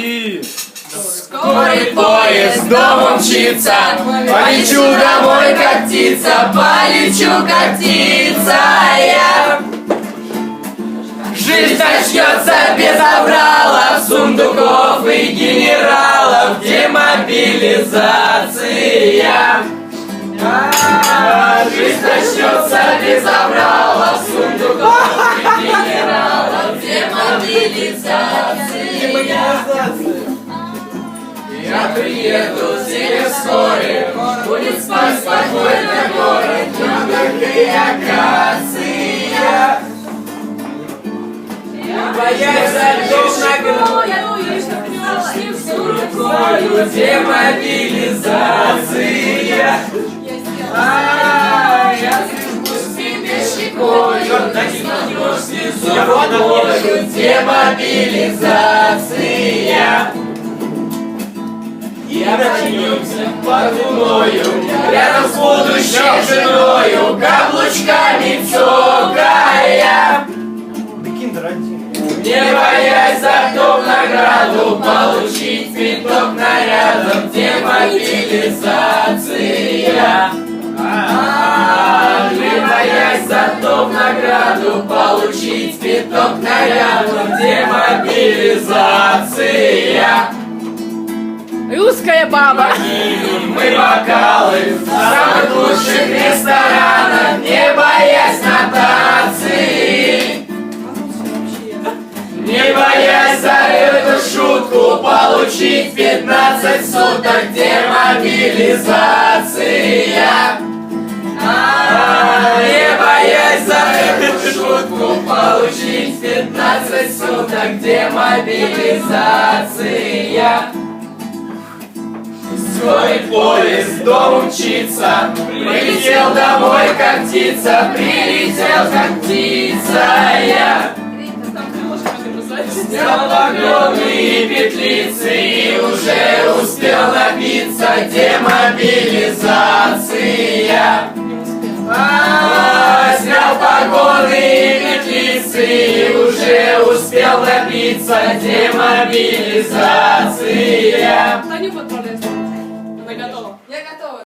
И... Скорый поезд дома мчится, полечу домой как птица, полечу как птица я. Жизнь начнется без обралов, сундуков и генералов, демобилизация. А, Жизнь начнется без обралов, демобилизация. Я приеду тебе вскоре, будет спать спокойно город, яблоко и акация. Боясь за дом рукою, демобилизация. А, я слежу себе щекою, слезу водою, демобилизация. Я прочнемся под луною, рядом с будущей женою, каблучками цокая. Не боясь за топ награду, получить цветок нарядом, демобилизация. А, Не боясь за топ награду, получить цветок нарядом, демобилизация. Русская баба. Мы бокалы в самых лучших ресторанах, не боясь нотации. Не боясь за эту шутку получить 15 суток демобилизация. Получить 15 суток демобилизация. Скорый поезд дом мчится Прилетел домой как птица Прилетел как птица я. Снял погоны петлицы И уже успел напиться Демобилизация. А, Снял погоны и петлицы добиться демобилизация. Таню подправляет. Она готова.